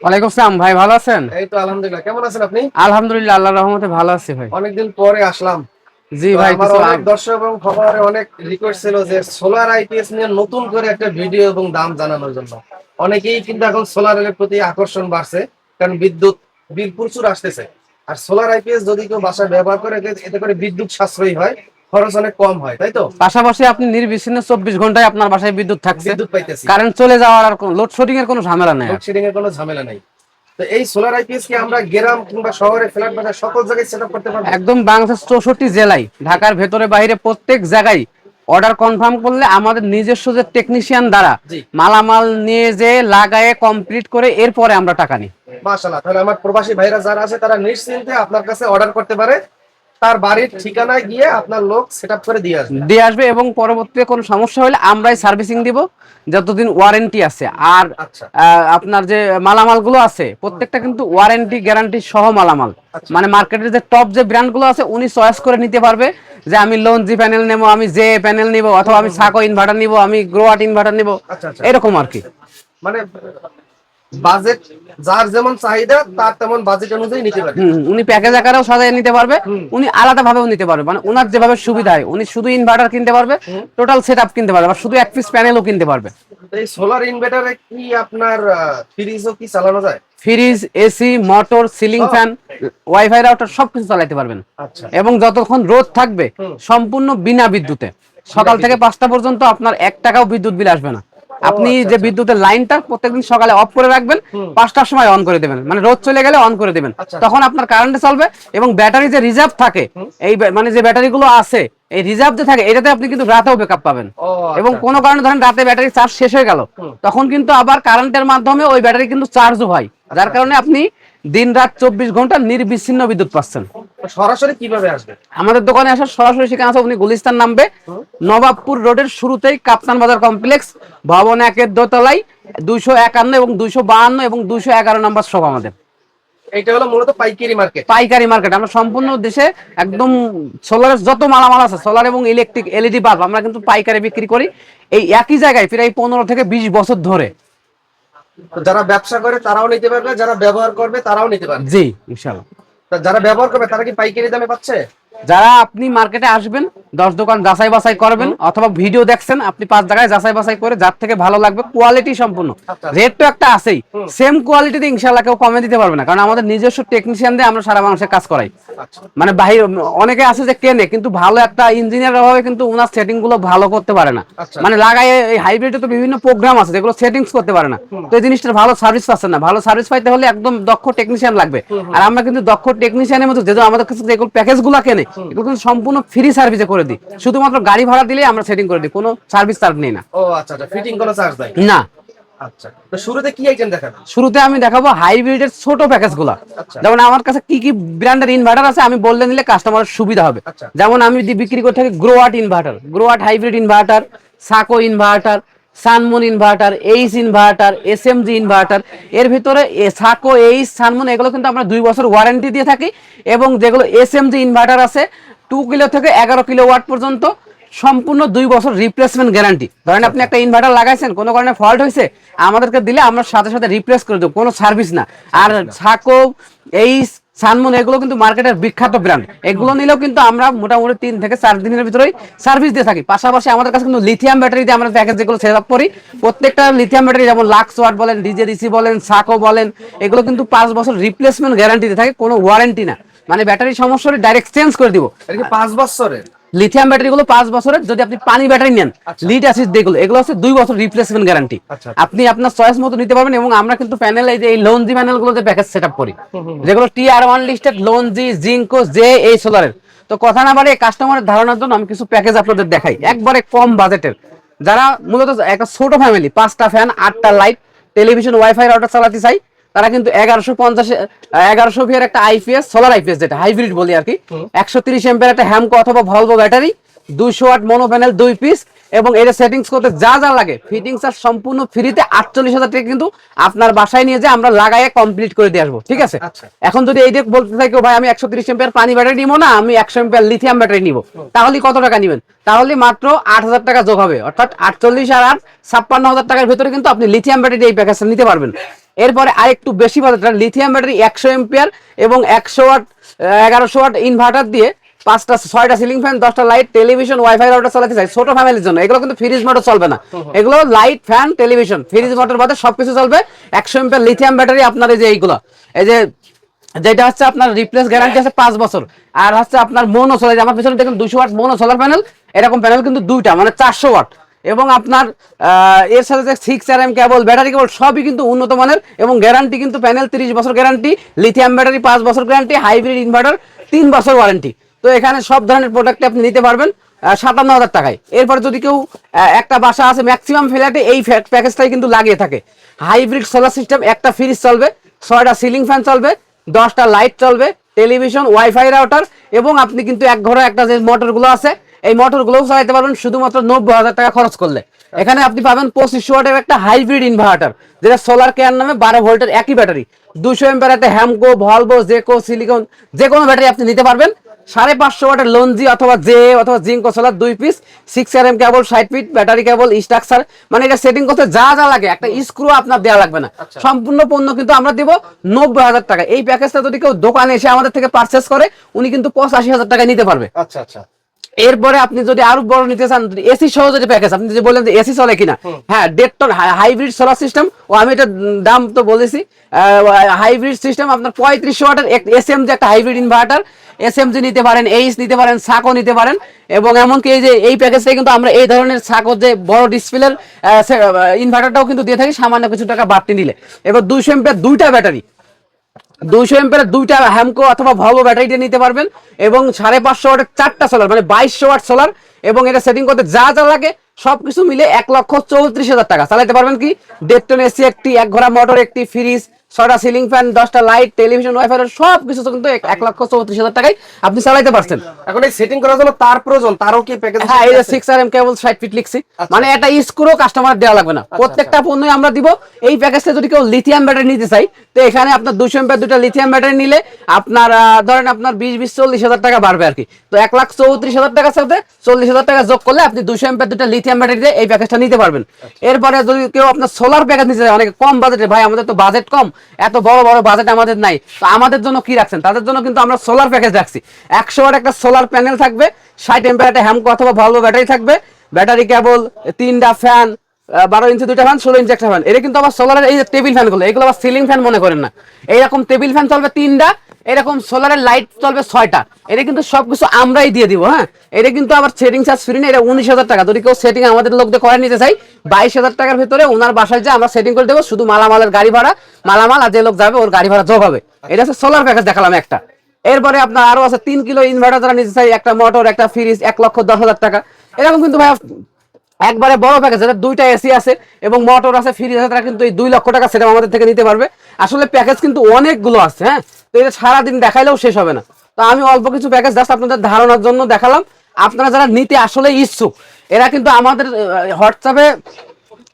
ওয়ালাইকুম আসসালাম ভাই ভালো আছেন? এই তো আলহামদুলিল্লাহ কেমন আছেন আপনি? আলহামদুলিল্লাহ আল্লাহ রহমতে ভালো আছি ভাই। অনেকদিন পরে আসলাম। জি ভাই অনেক দর্শক এবং খবরে অনেক রিকোয়েস্ট ছিল যে সোলার আইপিএস নিয়ে নতুন করে একটা ভিডিও এবং দাম জানানোর জন্য। অনেকেই কিন্তু এখন সোলারের প্রতি আকর্ষণ বাড়ছে কারণ বিদ্যুৎ বিল প্রচুর আসতেছে। আর সোলার আইপিএস যদি কেউ বাসায় ব্যবহার করে এতে করে বিদ্যুৎ সাশ্রয়ী হয়। খরচ অনেক কম হয় তাই তো? পাশাপাশি আপনি নির্বিচ্ছিন্ন চব্বিশ ঘন্টায় আপনার বাসায় বিদ্যুৎ থাকছে। বিদ্যুৎ পাইতেছি। কারেন্ট চলে যাওয়ার আর লোডশেডিং এর কোনো ঝামেলা নেই। লোডশেডিং এর কোনো ঝামেলা নাই। তো এই সোলার আইপিএস কি আমরা গ্রাম কিংবা শহরে ফ্ল্যাট বাজার সকল জায়গায় সেট করতে পারব। একদম বাংলাদেশ চৌষট্টি জেলায় ঢাকার ভেতরে বাইরে প্রত্যেক জায়গায় অর্ডার কনফার্ম করলে আমাদের নিজস্ব যে টেকনিশিয়ান দ্বারা মালামাল নিয়ে যে লাগায়ে কমপ্লিট করে এরপরে আমরা টাকা নিই। মাশাআল্লাহ তাহলে আমার প্রবাসী ভাইরা যারা আছে তারা নিশ্চিন্তে আপনার কাছে অর্ডার করতে পারে। তার বাড়ির ঠিকানায় গিয়ে আপনার লোক সেটআপ করে দিয়ে আসবে। দিয়ে আসবে এবং পরবর্তীতে কোনো সমস্যা হলে আমরাই সার্ভিসিং দিব যতদিন ওয়ারেন্টি আছে। আর আচ্ছা। আপনার যে মালামালগুলো আছে প্রত্যেকটা কিন্তু ওয়ারেন্টি গ্যারান্টি সহ মালামাল। আচ্ছা। মানে মার্কেটের যে টপ যে ব্র্যান্ডগুলো আছে উনি চয়েস করে নিতে পারবে যে আমি লঞ্জি প্যানেল নেব আমি জে প্যানেল নিব অথবা আমি সাকো ইনভার্টার নিব আমি গ্রোয়াট ইনভার্টার নিব। এরকম আর কি। মানে বাজেট যার যেমন চাহিদা তার তেমন বাজেট অনুযায়ী নিতে পারে হুম, হুম, উনি প্যাকেজ আকারেও সাজায় নিতে পারবে উনি আলাদা ভাবেও নিতে পারবে মানে ওনার যেভাবে সুবিধা হয় উনি শুধু ইনভার্টার কিনতে পারবে টোটাল সেট কিনতে পারবে আর শুধু এক পিস প্যানেলও কিনতে পারবে। এই সোলার ইনভার্টারে কি আপনার ফ্রিজও কি চালানো যায়? Fridge AC motor ceiling fan wifi router সবকিছু চালাতে পারবেন। আচ্ছা। এবং যতক্ষণ রোদ থাকবে সম্পূর্ণ বিনা বিদ্যুতে। সকাল থেকে পাঁচটা পর্যন্ত আপনার এক টাকাও বিদ্যুৎ বিল আসবে না। আপনি আচ্ছা, যে আচ্ছা। বিদ্যুতের লাইনটা প্রত্যেকদিন সকালে অফ করে রাখবেন পাঁচটার সময় অন করে দেবেন। মানে রোদ চলে গেলে অন করে দেবেন। আচ্ছা। তখন আপনার কারেন্টে চলবে এবং ব্যাটারি যে রিজার্ভ থাকে এই মানে যে ব্যাটারি গুলো আছে এই রিজার্ভ যে থাকে এটাতে আপনি কিন্তু রাতেও ব্যাকআপ পাবেন। এবং। কোনো কারণে ধরেন রাতে ব্যাটারি চার্জ শেষ হয়ে গেল তখন কিন্তু আবার কারেন্টের মাধ্যমে ওই ব্যাটারি কিন্তু চার্জও হয়। যার কারণে আপনি দিন রাত চব্বিশ ঘণ্টা নির্বিচ্ছিন্ন বিদ্যুৎ পাচ্ছেন। সরাসরি কীভাবে আসবে? আমাদের দোকানে আসার সরাসরি সেখানে আছে উনি গুলিস্তান নামবে। নবাবপুর রোডের শুরুতেই কাপ্তান বাজার কমপ্লেক্স ভবন একের দোতলায় দুইশো একান্ন এবং দুইশো বাহান্ন এবং দুইশো এগারো নাম্বার সব আমাদের। এটা হলো মূলত পাইকারি মার্কেট। পাইকারি মার্কেট আমরা সম্পূর্ণ দেশে একদম সোলার যত মালামাল আছে সোলার এবং ইলেকট্রিক এলইডি বাল্ব আমরা কিন্তু পাইকারি বিক্রি করি। এই একই জায়গায় প্রায় পনেরো থেকে বিশ বছর ধরে। যারা ব্যবসা করে তারাও নিতে পারবে যারা ব্যবহার করবে তারাও নিতে পারবে। জি ইনশাল্লাহ যারা ব্যবহার করবে তারা কি পাইকারি দামে পাচ্ছে? যারা আপনি মার্কেটে আসবেন দশ দোকান যাচাই বাছাই করবেন অথবা ভিডিও দেখছেন আপনি পাঁচ জায়গায় যাচাই বাছাই করে যার থেকে ভালো লাগবে কোয়ালিটি সম্পূর্ণ। আচ্ছা। রেট তো একটা আছেই। সেম কোয়ালিটিতে ইনশাল্লাহ কেউ কমে দিতে পারবে না কারণ আমাদের নিজস্ব টেকনিশিয়ান দিয়ে আমরা সারা মানুষের কাজ করাই। আচ্ছা। মানে বাহির অনেকে আছে যে কেনে কিন্তু ভালো একটা ইঞ্জিনিয়ার অভাবে কিন্তু ওনার সেটিংগুলো ভালো করতে পারে না। আচ্ছা। মানে লাগায় এই হাইব্রিডে তো বিভিন্ন প্রোগ্রাম আছে যেগুলো সেটিংস করতে পারে না। তো এই জিনিসটার ভালো সার্ভিস পাচ্ছে না। ভালো সার্ভিস পাইতে হলে একদম দক্ষ টেকনিশিয়ান লাগবে। আর আমরা কিন্তু দক্ষ টেকনিশিয়ানের মতো যেহেতু আমাদের কাছে যেগুলো প্যাকেজগুলো কেনে এগুলো কিন্তু সম্পূর্ণ ফ্রি সার্ভিসে করে দিই। শুধুমাত্র গাড়ি ভাড়া দিলে আমরা সেটিং করে দিই কোনো সার্ভিস চার্জ নেই না। ও আচ্ছা আচ্ছা ফিটিং কোনো চার্জ নাই। না। আচ্ছা তো শুরুতে কি আইটেম দেখাবেন? শুরুতে আমি দেখাবো হাইব্রিডের ছোট আচ্ছা। যেমন আমার কাছে কি কি ব্র্যান্ডের ইনভার্টার আছে আমি বললে নিলে কাস্টমারের সুবিধা হবে। আচ্ছা। যেমন আমি যদি বিক্রি করে থাকি Growatt inverter Growatt hybrid inverter Sako inverter Sunmoon inverter H inverter S M G inverter এর ভিতরে সাকো এইচ সানমুন এগুলো কিন্তু আমরা দুই বছর ওয়ারেন্টি দিয়ে থাকি এবং যেগুলো এস এম জি ইনভার্টার আছে টু কিলো থেকে এগারো কিলো ওয়াট পর্যন্ত সম্পূর্ণ দুই বছর রিপ্লেসমেন্ট গ্যারান্টি ধরেন আপনি একটা ইনভার্টার লাগাইছেন, কোনো কারণে ফল্ট হয়েছে, আমাদেরকে দিলে আমরা সাথে সাথে রিপ্লেস করে দেবো, কোনো সার্ভিস না। আর সাকো এই সানমুন, এগুলো কিন্তু মার্কেটের বিখ্যাত ব্র্যান্ড এগুলো নিলেও কিন্তু আমরা মোটামুটি তিন থেকে চার দিনের ভিতরেই সার্ভিস দিয়ে থাকি। পাশাপাশি আমাদের কাছে কিন্তু লিথিয়াম ব্যাটারি দিয়ে আমরা প্যাকেজ যেগুলো সেট আপ করি, প্রত্যেকটা লিথিয়াম ব্যাটারি যেমন লাক্স ওয়াট বলেন ডিজেডিসি বলেন সাকো বলেন, এগুলো কিন্তু পাঁচ বছর রিপ্লেসমেন্ট গ্যারান্টি দিয়ে থাকে, কোনো ওয়ারেন্টি না। মানে ব্যাটারি সমস্যা হলে ডাইরেক্ট চেঞ্জ করে দিব। পাঁচ বছরের? লিথিয়াম ব্যাটারি গুলো পাঁচ বছরের যদি আপনি পানি ব্যাটারি নেন আচ্ছা। লিড অ্যাসিড যেগুলো এগুলো হচ্ছে দুই বছর রিপ্লেসমেন্ট গ্যারান্টি আচ্ছা। আপনি আপনার চয়েস মতো নিতে পারবেন এবং আমরা কিন্তু প্যানেল এই যে এই লোনজি প্যানেল গুলোতে প্যাকেজ সেট করি। যেগুলো tier one listed Longi Jinko J এই সোলারের তো কথা না বাড়িয়ে কাস্টমারের ধারণার জন্য আমি কিছু প্যাকেজ আপনাদের দেখাই। একবারে কম বাজেটের। যারা মূলত একটা ছোট ফ্যামিলি পাঁচটা ফ্যান আটটা লাইট টেলিভিশন ওয়াইফাই রাউটার চালাতে চাই তারা কিন্তু এগারোশো পঞ্চাশ এগারোশো ভিয়ার একটা আইপিএস সোলার আইপিএস যেটা হাইব্রিড বলি আর কি। একশো তিরিশ এম্পের একটা হ্যামকো অথবা ভলভো ব্যাটারি দুইশো ওয়াট মনো প্যানেল দুই পিস এবং এটা সেটিংস করতে যা যা লাগে ফিটিংস আর সম্পূর্ণ ফ্রিতে আটচল্লিশ হাজার টাকা কিন্তু আপনার বাসায় নিয়ে যে আমরা লাগাইয়ে কমপ্লিট করে দিয়ে আসব ঠিক আছে? আচ্ছা। এখন যদি এই যে বলতে থাকি ভাই আমি একশো তিরিশ এম্পিয়ার পানি ব্যাটারি নিবো না আমি একশো এম্পিয়ার লিথিয়াম ব্যাটারি নিবো। তাহলে কত টাকা নিবেন? তাহলে মাত্র আট হাজার টাকা যোগ হবে অর্থাৎ আটচল্লিশ আর আট ছাপ্পান্ন হাজার টাকার ভেতরে কিন্তু আপনি লিথিয়াম ব্যাটারি এই প্যাকেজটা নিতে পারবেন। এরপরে আরেকটু বেশি বাজেট লিথিয়াম ব্যাটারি একশো এম্পিয়ার এবং একশো ওয়াট এগারোশো ওয়াট ইনভার্টার দিয়ে পাঁচটা ছয়টা সিলিং ফ্যান দশটা লাইট টেলিভিশন ওয়াইফাই রাউটার চালাতে চাই ছোট ফ্যামিলির জন্য। এগুলো কিন্তু ফ্রিজ মোটর চলবে না। এগুলো light fan television fridge motor বাদে সবকিছু চলবে। একশো এম্পিয়ার লিথিয়াম ব্যাটারি আপনার এই যে এইগুলো। এই যে যেটা হচ্ছে আপনার রিপ্লেস গ্যারান্টি আছে পাঁচ বছর। আর হচ্ছে আপনার মনো সোলার আমার পিছনে দেখুন দুশো ওয়াট মনো সোলার প্যানেল এরকম প্যানেল কিন্তু দুইটা মানে চারশো ওয়াট এবং আপনার এর সাথে যে six R M cable battery cable সবই কিন্তু উন্নত মানের এবং গ্যারান্টি কিন্তু প্যানেল তিরিশ বছর গ্যারান্টি লিথিয়াম ব্যাটারি পাঁচ বছর গ্যারান্টি হাইব্রিড ইনভার্টার তিন বছর ওয়ারেন্টি তো এখানে সব ধরনের প্রোডাক্ট আপনি নিতে পারবেন সাতান্ন হাজার টাকায়। এরপরে যদি কেউ একটা বাসা আছে ম্যাক্সিমাম ফ্ল্যাটে এই প্যাকেজটাই কিন্তু লাগিয়ে থাকে। হাইব্রিড সোলার সিস্টেম একটা ফ্রিজ চলবে, ছয়টা সিলিং ফ্যান চলবে, দশটা লাইট চলবে টেলিভিশন ওয়াইফাই রাউটার এবং আপনি কিন্তু এক ঘরে একটা যে মোটরগুলো আছে এই মোটরগুলোও চালাতে পারবেন শুধুমাত্র নব্বই হাজার টাকা খরচ করলে। এখানে আপনি পাবেন পঁচিশশো ওয়াটের একটা হাইব্রিড ইনভার্টার যেটা সোলার কেয়ার নামে বারো ভোল্টের একই ব্যাটারি দুশো একটা হ্যামকো ভলভো জেকো সিলিকন যে কোনো ব্যাটারি আপনি নিতে পারবেন। সাড়ে পাঁচশো ওয়াটের লঞ্জি অথবা জে অথবা জিঙ্কো সোলার দুই piece six R M cable ষাট ফিট ব্যাটারি কেবল স্ট্রাকচার মানে এটা সেটিং করতে যা যা লাগে একটা স্ক্রু আপনার দেওয়া লাগবে না। সম্পূর্ণ পণ্য কিন্তু আমরা দিব নব্বই হাজার টাকা। এই প্যাকেজটা যদি কেউ দোকানে এসে আমাদের থেকে পারচেস করে উনি কিন্তু পঁচাশি হাজার টাকায় নিতে পারবে। আচ্ছা আচ্ছা। এরপরে আপনি যদি আরও বড় নিতে চান এসি সহ যদি প্যাকেজ আপনি যে বললেন যে এসি চলে কিনা হ্যাঁ দেড় টন হাইব্রিড সোলার সিস্টেম ও আমি এটা দাম তো বলেছি হাইব্রিড সিস্টেম আপনার পঁয়ত্রিশশো ওয়াটের এস এম যে একটা hybrid inverter S M G নিতে পারেন এইচ নিতে পারেন সাকো নিতে পারেন এবং এমনকি এই যে এই প্যাকেজটাই কিন্তু আমরা এই ধরনের সাকো যে বড় ডিসপ্লের ইনভার্টারটাও কিন্তু দিয়ে থাকি সামান্য কিছু টাকা বাড়তি নিলে। এবার দুইশো এমপের দুইটা ব্যাটারি দুইশো এম্পের দুইটা হ্যামকো অথবা ভলভো ব্যাটারিটা নিতে পারবেন। এবং সাড়ে পাঁচশো ওয়াটের চারটা সোলার মানে বাইশশো ওয়াট সোলার এবং এটা সেটিং করতে যা যা লাগে, সবকিছু মিলে এক লক্ষ চৌত্রিশ হাজার টাকা। চালাইতে পারবেন কি? ডেপটন এসি একটি এক ঘোড়া মোটর একটি ফ্রিজ ছটা সিলিং ফ্যান দশটা লাইট টেলিভিশন ওয়াইফাই সব কিছু কিন্তু এক- লক্ষ চৌত্রিশ হাজার টাকায় আপনি চালাতে পারছেন। এখন এই সেটিং করার জন্য তার প্রয়োজন তারও কি প্যাকেজ হ্যাঁ এই যে সিক্স আর এম কেবল ষাট ফিট লিখছি মানে স্ক্রু কাস্টমার দেওয়া লাগবে না। প্রত্যেকটা পণ্যই আমরা দিব। এই প্যাকেজটা যদি কেউ লিথিয়াম ব্যাটারি নিতে চাই তো এখানে আপনার দুশো এম্পের দুটা লিথিয়াম ব্যাটারি নিলে আপনার ধরেন আপনার বিশ বিশ চল্লিশ হাজার টাকা বাড়বে আর কি। তো এক লাখ চৌত্রিশ হাজার টাকার সাথে চল্লিশ হাজার টাকা যোগ করলে আপনি দুশো এম্পের দুটা লিথিয়াম ব্যাটারি দিয়ে এই প্যাকেজটা নিতে পারবেন। এরপরে যদি কেউ আপনার সোলার প্যাকেজ নিতে চায় অনেক কম বাজেটে ভাই আমাদের তো বাজেট কম। এত বড় বড় বাজেট আমাদের নাই। তো আমাদের জন্য কি রাখছেন? তাদের জন্য কিন্তু আমরা সোলার প্যাকেজ রাখছি। একশো ওয়াট একটা সোলার প্যানেল থাকবে, ষাট এম্পের একটা হ্যামকো অথবা ভালো ব্যাটারি থাকবে। ব্যাটারি কেবল তিনটা ফ্যান বারো ইঞ্চি দুইটা ফ্যান ষোলো ইঞ্চি একটা ফ্যান এটা কিন্তু আবার সোলারের এই টেবিল ফ্যানগুলো এগুলো আবার সিলিং ফ্যান মনে করেন না। এইরকম টেবিল ফ্যান চলবে তিনটা, এরকম সোলারের লাইট চলবে ছয়টা। এটা কিন্তু সবকিছু আমরাই দিয়ে দিব হ্যাঁ? এটা কিন্তু আবার সেটিং চার্জ ফ্রি না, এটা উনিশ হাজার টাকা। যদি কেউ সেটিং আমাদের লোক দিয়ে করে নিতে চাই বাইশ হাজার টাকার ভিতরে ওনার বাসায় যে আমরা সেটিং করে দেবো, শুধু মালামালের গাড়ি ভাড়া, মালামাল আর যে লোক যাবে, ওর গাড়ি ভাড়া যোগ হবে। এটা হচ্ছে সোলার প্যাকেজ দেখালাম একটা। এরপরে আপনার আরও আছে তিন কিলো ইনভার্টার যারা নিতে চাই একটা মোটর একটা ফ্রিজ এক লক্ষ দশ হাজার টাকা। এরকম কিন্তু ভাই একবারে বড় প্যাকেজ যেটা দুইটা এসি আছে এবং মোটর আছে ফ্রিজ আছে, তারা কিন্তু এই দুই লক্ষ টাকা সেটা আমাদের থেকে নিতে পারবে। আসলে প্যাকেজ কিন্তু অনেকগুলো আছে হ্যাঁ? তো এটা সারাদিন দেখাইলেও শেষ হবে না। তো আমি অল্প কিছু প্যাকেজ জাস্ট আপনাদের ধারণার জন্য দেখালাম। আপনারা যারা নিতে আসলে ইচ্ছুক, এরা কিন্তু আমাদের হোয়াটসঅ্যাপে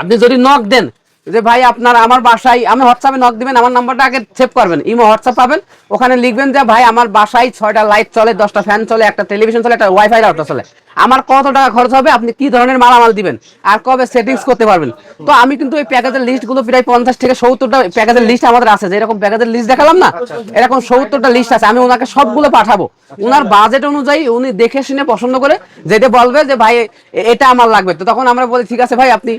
আপনি যদি নক দেন, যে ভাই আপনার আমার বাসায়, আমি হোয়াটসঅ্যাপে নক দিবেন, আমার নাম্বারটা আগে সেভ করবেন ইমো হোয়াটসঅ্যাপ পাবেন। ওখানে লিখবেন যে, ভাই, আমার বাসায় ছয়টা লাইট চলে, দশটা ফ্যান চলে, একটা টেলিভিশন চলে, একটা ওয়াইফাই রাউটার চলে। আমার কত টাকা খরচ হবে আপনি কি ধরনের মালামাল দিবেন? আর কবে সেটিংস করতে পারবেন? তো আমি কিন্তু এই প্যাকেজের লিস্টগুলো প্রায় পঞ্চাশ থেকে সত্তরটা প্যাকেজের লিস্ট আমাদের আছে। যে এরকম প্যাকেজের লিস্ট দেখালাম না এরকম সত্তরটা লিস্ট আছে। আমি ওনাকে সবগুলো পাঠাবো। ওনার বাজেট অনুযায়ী উনি দেখে শুনে পছন্দ করে যেটা বলবে যে ভাই এটা আমার লাগবে। তো তখন আমরা বলি ঠিক আছে ভাই আপনি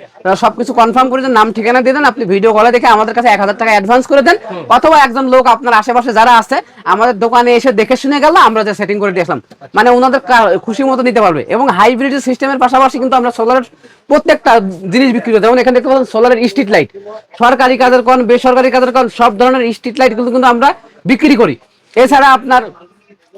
সবকিছু কনফার্ম করে দেন নাম ঠিকানা দিয়ে দেন আপনি ভিডিও কলে দেখে আমাদের কাছে এক হাজার টাকা অ্যাডভান্স করে দেন। অথবা একজন লোক আপনার আশেপাশে যারা আছে আমাদের দোকানে এসে দেখে শুনে গেল আমরা যে সেটিং করে দিয়ে আসলাম মানে ওনাদের খুশি মতো নিতে পারবে। এবং হাইব্রিড সিস্টেমের পাশাপাশি কিন্তু আমরা সোলারের প্রত্যেকটা জিনিস বিক্রি করি যেমন এখানে দেখতে পাচ্ছেন সোলারের স্ট্রিট লাইট সরকারি কাজের কোন, বেসরকারি কাজের কোন, সব ধরনের স্ট্রিট লাইট কিন্তু আমরা বিক্রি করি। এছাড়া আপনার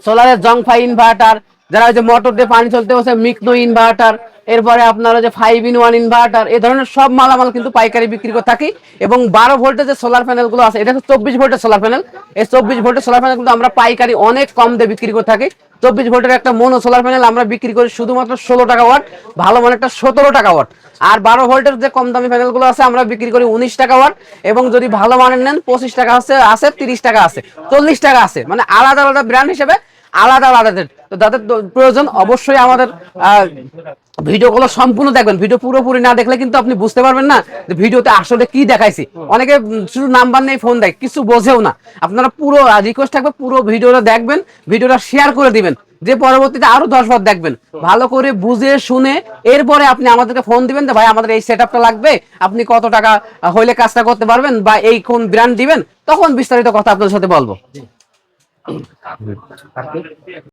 সোলারের জংফাই ইনভার্টার যারা যে মোটর দিয়ে পানি চলতে বসে মিকনো ইনভার্টার এরপরে আপনার যে ফাইভ ইন ওয়ান ইনভার্টার এই ধরনের সব মালামাল কিন্তু পাইকারি বিক্রি করে থাকি। এবং বারো ভোল্টের যে সোলার প্যানেলগুলো আছে, এটা হচ্ছে চব্বিশ ভোল্টের সোলার প্যানেল এই চব্বিশ ভোল্টের সোলার প্যানেল কিন্তু আমরা পাইকারি অনেক কম দিয়ে বিক্রি করে থাকি। চব্বিশ ভোল্টের একটা মনো সোলার প্যানেল আমরা বিক্রি করি শুধুমাত্র ষোলো টাকা ওয়াট ভালো মানে একটা সতেরো টাকা ওয়াট আর বারো ভোল্টের যে কম দামি প্যানেলগুলো আছে, আমরা বিক্রি করি উনিশ টাকা ওয়াট এবং যদি ভালো মানের নেন, পঁচিশ টাকা আছে আছে, তিরিশ টাকা আছে, চল্লিশ টাকা আছে। মানে আলাদা আলাদা ব্র্যান্ড হিসেবে আলাদা আলাদা রেট তো যাদের প্রয়োজন অবশ্যই আমাদের ভিডিওগুলো সম্পূর্ণ দেখবেন। ভিডিও পুরোপুরি না দেখলে কিন্তু আপনি বুঝতে পারবেন না যে ভিডিওতে আসলে কি দেখাইছি। অনেকে শুধু নাম্বার নেই ফোন দেয়, কিছু বোঝেও না। আপনারা পুরো রিকোয়েস্ট থাকবে, পুরো ভিডিওটা দেখবেন, ভিডিওটা শেয়ার করে দিবেন। যে পরবর্তীতে আরও দশ বার দেখবেন। ভালো করে বুঝে, শুনে, এরপরে আপনি আমাদেরকে ফোন দিবেন যে, ভাই, আমাদের এই সেট লাগবে। আপনি কত টাকা হইলে কাজটা করতে পারবেন বা এই কোন ব্র্যান্ড দিবেন? তখন বিস্তারিত কথা আপনাদের সাথে বলব। কি?